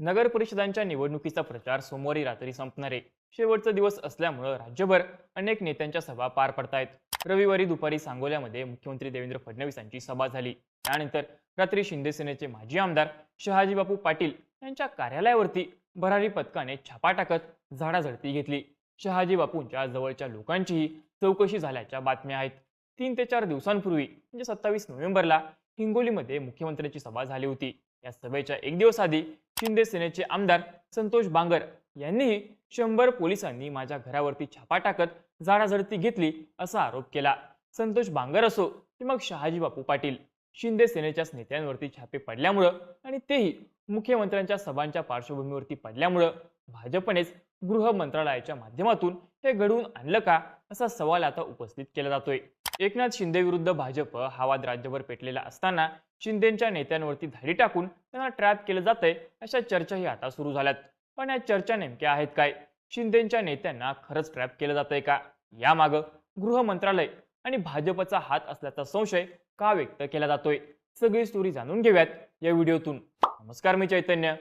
नगर परिषदांच्या निवडणुकीचा प्रचार सोमवारी रात्री संपणार आहे. शेवटचा दिवस असल्यामुळं राज्यभर अनेक नेत्यांच्या सभा पार पडतायत. रविवारी दुपारी सांगोल्यामध्ये मुख्यमंत्री देवेंद्र फडणवीस यांची सभा झाली. त्यानंतर रात्री शिंदेसेनेचे माजी आमदार शहाजीबापू पाटील यांच्या कार्यालयावरती भरारी पथकाने छापा टाकत झाडाझडती घेतली. शहाजीबापूंच्या जवळच्या लोकांचीही चौकशी झाल्याच्या बातम्या आहेत. तीन ते चार दिवसांपूर्वी म्हणजे सत्तावीस नोव्हेंबरला हिंगोलीमध्ये मुख्यमंत्र्यांची सभा झाली होती. या सभेच्या एक दिवस आधी शिंदे सेनेचे आमदार संतोष बांगर यांनीही शंभर पोलिसांनी माझ्या घरावरती छापा टाकत झाडाझडती घेतली असा आरोप केला. संतोष बांगर असो की मग शहाजी बापू पाटील शिंदे सेनेच्याच नेत्यांवरती छापे पडल्यामुळं आणि तेही मुख्यमंत्र्यांच्या सभांच्या पार्श्वभूमीवरती पडल्यामुळं भाजपनेच गृह मंत्रालयाच्या माध्यमातून हे घडवून आणलं का असा सवाल आता उपस्थित केला जातोय. एकनाथ शिंदे विरुद्ध भाजप हा वाद राज्यभर पेटलेला असताना शिंदेच्या नेत्यांवरती धाडी टाकून त्यांना ट्रॅप केलं जातंय अशा चर्चाही आता सुरू झाल्यात. पण या चर्चा नेमक्या आहेत काय? शिंदेच्या नेत्यांना खरंच ट्रॅप केलं जातंय का? यामागं गृह मंत्रालय आणि भाजपचा हात असल्याचा संशय का व्यक्त केला जातोय? सगळी स्टोरी जाणून घेऊयात या व्हिडिओतून. नमस्कार मी चैतन्य.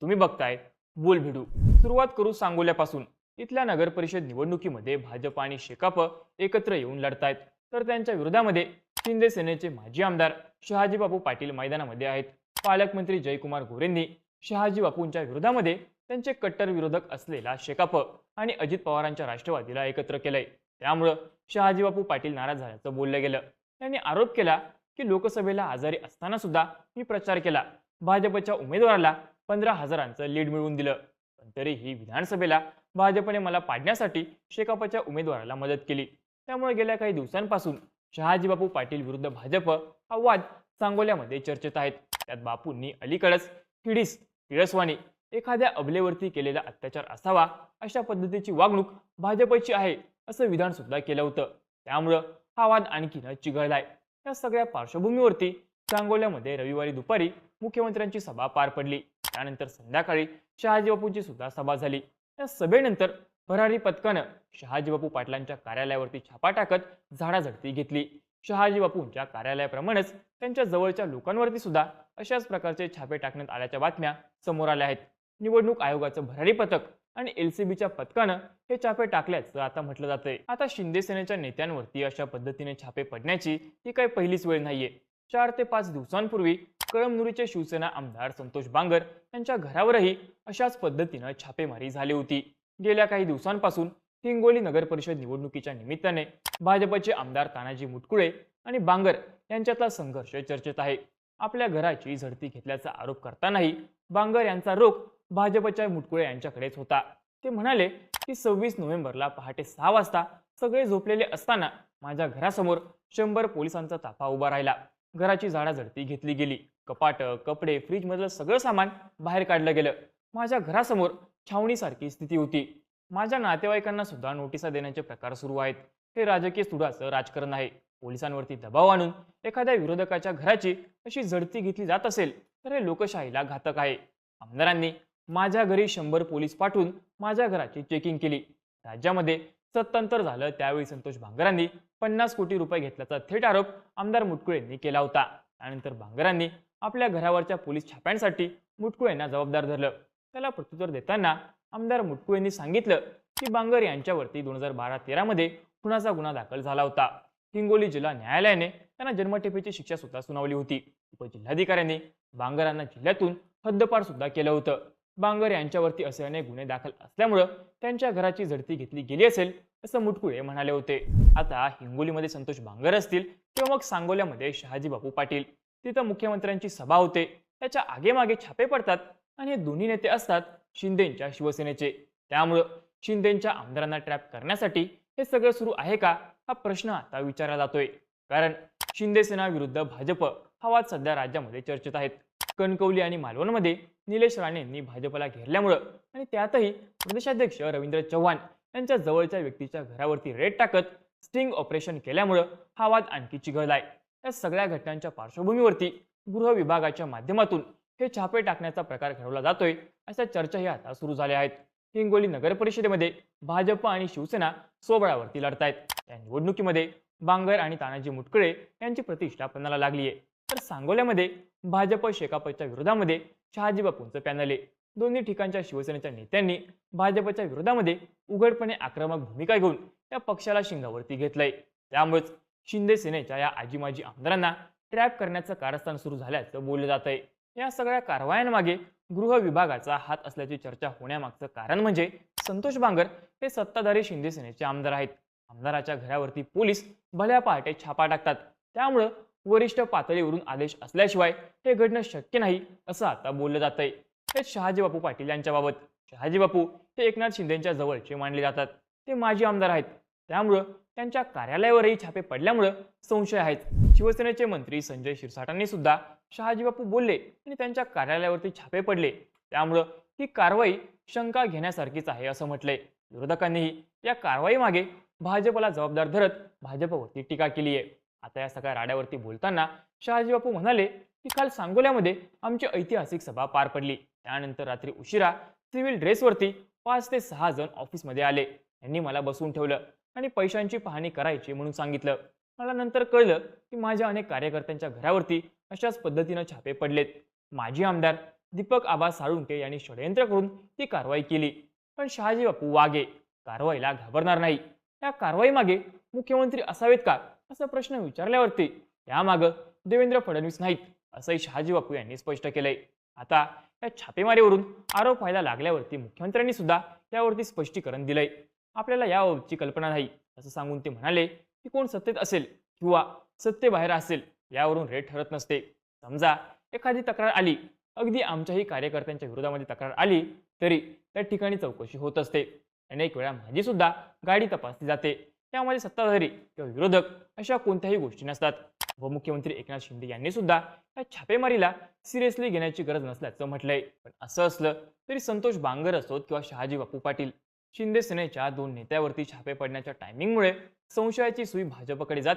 तुम्ही बघताय बोल भिडू सुरुवात करू सांगोल्यापासून. इथल्या नगर परिषद निवडणुकीमध्ये भाजप आणि शेकाप एकत्र येऊन लढतायत. तर त्यांच्या विरोधामध्ये शिंदे सेनेचे माजी आमदार शहाजीबापू पाटील मैदानामध्ये आहेत. पालकमंत्री जयकुमार गोरेंनी शहाजी बापूंच्या विरोधामध्ये त्यांचे कट्टर विरोधक असलेला शेकाप आणि अजित पवारांच्या राष्ट्रवादीला एकत्र केलंय. त्यामुळं शहाजीबापू पाटील नाराज झाल्याचं बोललं गेलं. त्यांनी आरोप केला की लोकसभेला आजारी असताना सुद्धा मी प्रचार केला. भाजपच्या उमेदवाराला पंधरा हजारांचं लीड मिळवून दिलं. पण तरीही विधानसभेला भाजपने मला पाडण्यासाठी शेकापच्या उमेदवाराला मदत केली. त्यामुळे गेल्या काही दिवसांपासून शहाजी बापू पाटील विरुद्ध भाजप हा वाद सांगोल्यामध्ये चर्चेत आहेत. त्यात बापूंनी अलीकडच किडीस किळसवाणी एखाद्या अबलेवरती केलेला अत्याचार असावा अशा पद्धतीची वागणूक भाजपची आहे असं विधान सुद्धा केलं होतं. त्यामुळं हा वाद आणखीन चिघळलाय. या सगळ्या पार्श्वभूमीवरती सांगोल्यामध्ये रविवारी दुपारी मुख्यमंत्र्यांची सभा पार पडली. त्यानंतर संध्याकाळी शहाजी बापूंची सुद्धा सभा झाली. या सभेनंतर भरारी पथकानं शहाजीबापू पाटलांच्या कार्यालयावरती छापा टाकत झाडाझडती घेतली. शहाजीबापूंच्या कार्यालयाप्रमाणेच त्यांच्या जवळच्या लोकांवरती सुद्धा अशाच प्रकारचे छापे टाकण्यात आल्याच्या बातम्या समोर आल्या आहेत. निवडणूक आयोगाचं भरारी पथक आणि एलसीबीच्या पथकानं हे छापे टाकल्याचं आता म्हटलं जातंय. आता शिंदे सेनेच्या नेत्यांवरती अशा पद्धतीने छापे पडण्याची ही काही पहिलीच वेळ नाहीये. चार ते पाच दिवसांपूर्वी कळमनुरीचे शिवसेना आमदार संतोष बांगर यांच्या घरावरही अशाच पद्धतीनं छापेमारी झाली होती. गेल्या काही दिवसांपासून हिंगोली नगर परिषद निवडणुकीच्या निमित्ताने भाजपचे आमदार तानाजी मुटकुळे आणि बांगर यांच्यातला संघर्ष चर्चेत आहे. आपल्या घराची झडती घेतल्याचा आरोप करतानाही बांगर यांचा रोख भाजपच्या मुटकुळे यांच्याकडेच होता. ते म्हणाले की सव्वीस नोव्हेंबरला पहाटे सहा वाजता सगळे झोपलेले असताना माझ्या घरासमोर शंभर पोलिसांचा ताफा उभा राहिला. घराची झाडाझडती घेतली गेली. कपाट कपडे फ्रीज मधलं सगळं सामान बाहेर काढलं गेलं. माझ्या घरासमोर छावणीसारखी स्थिती होती. माझ्या नातेवाईकांना सुद्धा नोटिसा देण्याचे प्रकार सुरू आहेत. हे राजकीय सुडाचं राजकारण आहे. पोलिसांवरती दबाव आणून एखाद्या विरोधकाच्या घराची अशी झडती घेतली जात असेल तर हे लोकशाहीला घातक आहे. आमदारांनी माझ्या घरी शंभर पोलीस पाठवून माझ्या घराची चेकिंग केली. राज्यामध्ये सत्तांतर झालं त्यावेळी संतोष भांगरांनी पन्नास कोटी रुपये घेतल्याचा थेट आरोप आमदार मुटकुळेंनी केला होता. त्यानंतर भांगरांनी आपल्या घरावरच्या पोलीस छाप्यांसाठी मुटकुळेंना जबाबदार धरलं. त्याला प्रत्युत्तर देताना आमदार मुटकुळेंनी सांगितलं की बांगर यांच्यावरती दोन हजार बारा तेरामध्ये खुनाचा गुन्हा दाखल झाला होता. हिंगोली जिल्हा न्यायालयाने त्यांना जन्मठेपेची शिक्षा सुद्धा सुनावली होती. उपजिल्हाधिकाऱ्यांनी बांगरांना जिल्ह्यातून हद्दपार सुद्धा केलं होतं. बांगर यांच्यावरती असे अनेक गुन्हे दाखल असल्यामुळं त्यांच्या घराची झडती घेतली गेली असेल असं मुटकुळे म्हणाले होते. आता हिंगोलीमध्ये संतोष बांगर असतील किंवा मग सांगोल्यामध्ये शहाजी बापू पाटील तिथं मुख्यमंत्र्यांची सभा होते. त्याच्या आगेमागे छापे पडतात. आणि हे दोन्ही नेते असतात शिंदेंच्या शिवसेनेचे. त्यामुळं शिंदेंच्या आमदारांना ट्रॅप करण्यासाठी हे सगळं सुरू आहे का हा प्रश्न आता विचारला जातोय. कारण शिंदे सेना विरुद्ध भाजप हा वाद सध्या राज्यामध्ये चर्चेत आहेत. कणकवली आणि मालवणमध्ये निलेश राणेंनी भाजपला घेरल्यामुळं आणि त्यातही प्रदेशाध्यक्ष रवींद्र चव्हाण यांच्या जवळच्या व्यक्तीच्या घरावरती रेड टाकत स्टिंग ऑपरेशन केल्यामुळं हा वाद आणखी चिघळलाय. या सगळ्या घटनांच्या पार्श्वभूमीवरती गृह विभागाच्या माध्यमातून हे छापे टाकण्याचा प्रकार घडवला जातोय अशा चर्चाही आता सुरू झाल्या आहेत. हिंगोली नगर परिषदेमध्ये भाजप आणि शिवसेना सोबळावरती लढतायत. या निवडणुकीमध्ये बांगर आणि तानाजी मुटकळे यांची प्रतिष्ठा पणाला लागली आहे. तर सांगोल्यामध्ये भाजप शेकापच्या विरोधामध्ये शहाजी बापूंचं पॅनल आहे. दोन्ही ठिकाणच्या शिवसेनेच्या नेत्यांनी भाजपच्या विरोधामध्ये उघडपणे आक्रमक भूमिका घेऊन या पक्षाला शिंगावरती घेतलंय. त्यामुळेच शिंदे सेनेच्या या आजी माजी आमदारांना ट्रॅप करण्याचं कारस्थान सुरू झाल्याचं बोललं जात आहे या सगळ्या कारवायांमागे गृह विभागाचा हात असल्याची चर्चा होण्यामागचं कारण म्हणजे संतोष बांगर हे सत्ताधारी शिंदे सेनेचे आमदार आहेत. आमदाराच्या घरावरती पोलीस भल्या पहाटे छापा टाकतात. त्यामुळं वरिष्ठ पातळीवरून आदेश असल्याशिवाय हे घडणं शक्य नाही असं आता बोललं जात आहे हे शहाजी बापू पाटील यांच्याबाबत. शहाजी बापू हे एकनाथ शिंदेच्या जवळचे मानले जातात. ते माजी आमदार आहेत. त्यामुळं त्यांच्या कार्यालयावरही छापे पडल्यामुळं संशय आहेत शिवसेनेचे मंत्री संजय शिरसाटांनी सुद्धा शहाजीबापू बोलले आणि त्यांच्या कार्यालयावरती छापे पडले. त्यामुळं ही कारवाई शंका घेण्यासारखीच आहे असं म्हटलंय. विरोधकांनीही या कारवाईमागे भाजपला जबाबदार धरत भाजपवरती टीका केली आहे. आता या सगळ्या राड्यावरती बोलताना शहाजीबापू म्हणाले की काल सांगोल्यामध्ये आमची ऐतिहासिक सभा पार पडली. त्यानंतर रात्री उशिरा सिव्हिल ड्रेसवरती पाच ते सहा जण ऑफिसमध्ये आले. यांनी मला बसवून ठेवलं. आणि पैशांची पाहणी करायची म्हणून सांगितलं. मला नंतर कळलं की माझ्या अनेक कार्यकर्त्यांच्या घरावरती अशाच पद्धतीनं छापे पडलेत. माजी आमदार दीपक आबा साळुंके यांनी षडयंत्र करून ती कारवाई केली. पण शहाजी बापू वागे कारवाईला घाबरणार नाही. या कारवाईमागे मुख्यमंत्री असावेत का? असा प्रश्न विचारल्यावरती यामागं देवेंद्र फडणवीस नाहीत असंही शहाजी बापू यांनी स्पष्ट केलंय. आता या छापेमारीवरून आरोप व्हायला लागल्यावरती मुख्यमंत्र्यांनी सुद्धा यावरती स्पष्टीकरण दिलंय. आपल्याला याबाबतची कल्पना नाही असं सांगून ते म्हणाले की कोण सत्तेत असेल किंवा सत्तेबाहेर असेल यावरून रेट ठरत नसते. समजा एखादी तक्रार आली अगदी आमच्याही कार्यकर्त्यांच्या विरोधामध्ये तक्रार आली तरी त्या ठिकाणी चौकशी होत असते. अनेक वेळा माझी सुद्धा गाडी तपासली जाते. त्यामध्ये सत्ताधारी किंवा विरोधक अशा कोणत्याही गोष्टी नसतात. उपमुख्यमंत्री एकनाथ शिंदे यांनी सुद्धा या छापेमारीला सिरियसली घेण्याची गरज नसल्याचं म्हटलंय. पण असं असलं तरी संतोष बांगर असोत किंवा शहाजी बापू पाटील शिंदे सेनेच्या दोन नेत्यावरती छापे पडण्याच्या टायमिंगमुळे संशयाची सुई भाजपकडे जाते